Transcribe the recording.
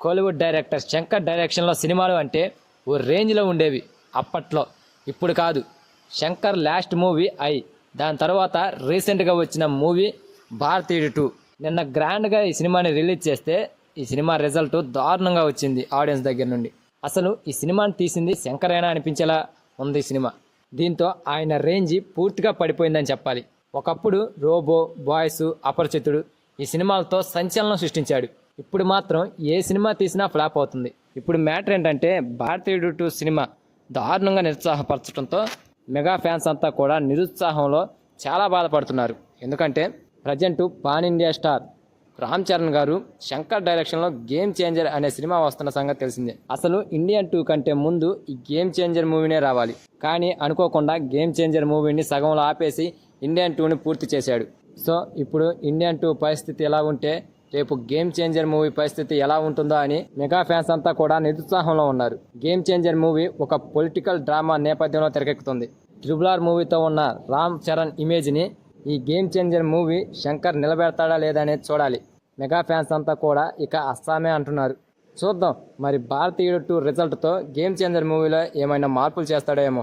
Kollywood director Shankar డైరెక్షన్లో సినిమాలు అంటే ఓ రేంజ్లో ఉండేవి. అప్పట్లో. ఇప్పుడు కాదు. Shankar last movie I. దాని తర్వాత రీసెంట్గా వచ్చిన మూవీ భారతీయుడు టూ. నిన్న గ్రాండ్గా ఈ సినిమాని రిలీజ్ చేస్తే ఈ సినిమా రిజల్ట్ దారుణంగా వచ్చింది ఆడియన్స్ దగ్గర నుండి. అసలు ఈ సినిమాని తీసింది శంకరేనా అనిపించేలా ఉంది ఈ సినిమా. దీంతో ఆయన రేంజ్ పూర్తిగా పడిపోయిందని చెప్పాలి. ఒకప్పుడు రోబో బాయ్స్ అపరిచితుడు ఈ సినిమాలతో సంచలనం సృష్టించాడు. ఇప్పుడు మాత్రం ఏ సినిమా తీసినా ఫ్లాప్ అవుతుంది. ఇప్పుడు మ్యాటర్ ఏంటంటే భారతీయుడు టూ సినిమా దారుణంగా నిరుత్సాహపరచడంతో మెగా ఫ్యాన్స్ అంతా కూడా నిరుత్సాహంలో చాలా బాధపడుతున్నారు. ఎందుకంటే present pan India star Ram Charan గారు శంకర్ డైరెక్షన్లో గేమ్ చేంజర్ అనే సినిమా వస్తున్న సంగతి తెలిసిందే. అసలు ఇండియన్ టూ కంటే ముందు ఈ గేమ్ చేంజర్ మూవీనే రావాలి. కానీ అనుకోకుండా గేమ్ చేంజర్ మూవీని సగంలో ఆపేసి ఇండియన్ టూని పూర్తి చేశాడు. సో ఇప్పుడు ఇండియన్ టూ పరిస్థితి ఎలా ఉంటే రేపు గేమ్ చేంజర్ మూవీ పరిస్థితి ఎలా ఉంటుందో అని మెగా ఫ్యాన్స్ అంతా కూడా నిరుత్సాహంలో ఉన్నారు. గేమ్ చేంజర్ మూవీ ఒక పొలిటికల్ డ్రామా నేపథ్యంలో తెరకెక్కుతుంది. ట్రిబుల్ ఆర్ మూవీతో ఉన్న రామ్ చరణ్ ఇమేజ్ని ఈ గేమ్ చేంజర్ మూవీ శంకర్ నిలబెడతాడా లేదా అనేది చూడాలి. మెగా ఫ్యాన్స్ అంతా కూడా ఇక అస్సామే అంటున్నారు. చూద్దాం మరి భారతీయుడు టూ రిజల్ట్తో గేమ్ చేంజర్ మూవీలో ఏమైనా మార్పులు చేస్తాడో ఏమో.